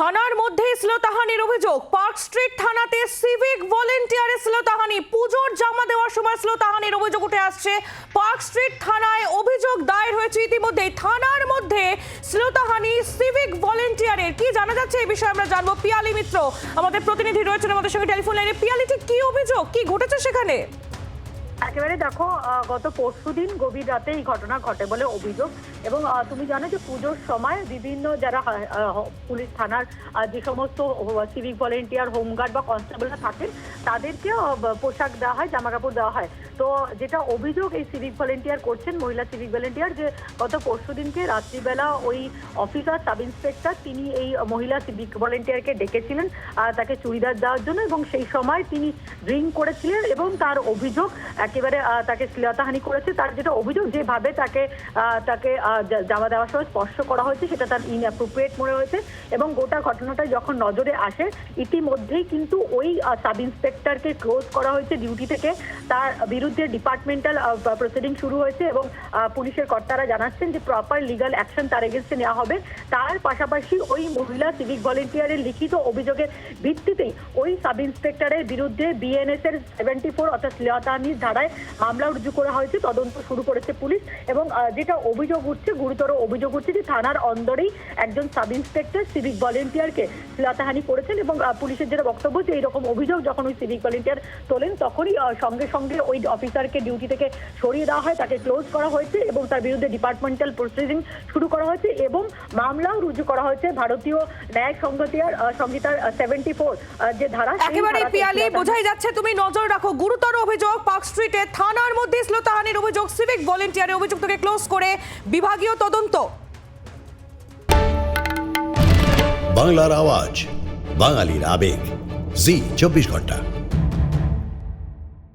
থানার মধ্যে শ্লোতাহানির অভিযোগ। পার্ক স্ট্রিট থানাতে সিভিক ভলেন্টিয়ারের শ্লোতাহানি। পুজোর জামা দেওয়ার সময় শ্লোতাহানির অভিযোগ উঠে আসছে। পার্ক স্ট্রিট থানায় অভিযোগ দায়ের হয়েছে ইতিমধ্যেই থানার মধ্যে শ্লোতাহানি সিভিক ভলেন্টিয়ারের কি জানা যাচ্ছে? এই বিষয়ে আমরা জানব পিয়ালি মিত্র। আমাদের প্রতিনিধি রয়েছেন আমাদের সঙ্গে টেলিফোন লাইনে। পিয়ালি, ঠিক কি অভিযোগ? কি ঘটেছে সেখানে? একেবারে দেখো গত পরশু দিন গভীর রাতে এই ঘটনা ঘটে বলে অভিযোগ। এবং তুমি জানো যে পুজোর সময় বিভিন্ন যারা পুলিশ থানার যে সমস্ত সিভিক ভলেন্টিয়ার হোমগার্ড বা কনস্টেবলরা থাকেন তাদেরকে পোশাক দেওয়া হয় জামা কাপড় দেওয়া হয়। তো যেটা অভিযোগ, এই সিভিক ভলেন্টিয়ার করছেন, মহিলা সিভিক ভলেন্টিয়ার যে গত পরশু দিনকে রাত্রিবেলা ওই অফিসার সাব ইন্সপেক্টর তিনি এই মহিলা সিভিক ভলেন্টিয়ারকে ডেকেছিলেন তাকে চুড়িদার দেওয়ার জন্য এবং সেই সময় তিনি ড্রিঙ্ক করেছিলেন এবং তার অভিযোগ একেবারে তাকে শ্লীলতাহানি করেছে। তার যেটা অভিযোগ, যেভাবে তাকে তাকে জামা দেওয়ার সময় স্পর্শ করা হয়েছে, সেটা তার ইনঅ্যাপ্রোপ্রিয়েট মনে হয়েছে এবং গোটা ঘটনাটা যখন নজরে আসে, ইতিমধ্যেই কিন্তু ওই সাব ইন্সপেক্টরকে ক্লোজ করা হয়েছে ডিউটি থেকে। তার বিরুদ্ধে ডিপার্টমেন্টাল প্রসিডিং শুরু হয়েছে এবং পুলিশের কর্তারা জানাচ্ছেন যে প্রপার লিগাল অ্যাকশন তার এগেনস্টে নেওয়া হবে। তার পাশাপাশি ওই মহিলা সিভিক ভলেন্টিয়ারের লিখিত অভিযোগের ভিত্তিতেই ওই সাব ইন্সপেক্টরের বিরুদ্ধে বিএনএস এর সেভেন্টি ফোর অর্থাৎ শ্লীলতাহানির ধারায় মামলা রুজু করা হয়েছে, তদন্ত শুরু করেছে পুলিশ এবং যেটা অভিযোগ উঠছে, গুরুতর অভিযোগ উঠছে যে থানার অন্দরেই একজন সাব ইন্সপেক্টর সিভিক ভলেন্টিয়ারকে শ্লীলতাহানি করেছেন এবং পুলিশের যেটা বক্তব্য যে এইরকম অভিযোগ যখন ওই সিভিক ভলেন্টিয়ার তোলেন, তখনই সঙ্গে সঙ্গে ওই অফিসারকে ডিউটি থেকে সরিয়ে দেওয়া হয় তাকে ক্লোজ করা হয়েছে এবং তার বিরুদ্ধে ডিপার্টমেন্টাল প্রসিডিং শুরু করা হয়েছে এবং মামলাও রুজু করা হয়েছে ভারতীয় ন্যায় সংহিতার আহ, সংহিতার সেভেন্টি ফোর যে ধারা একেবারে পিয়ালি বোঝাই যাচ্ছে তুমি নজর রাখো। গুরুতর অভিযোগ পার্ক স্ট্রিটে থানার মধ্যে শ্লোতাহানির অভিযোগ সিভিক ভলেন্টিয়ারের অভিযুক্তকে ক্লোজ করে বিভাগীয় তদন্ত। বাংলার আওয়াজ বাঙালির আবেগ। জি চব্বিশ ঘণ্টা।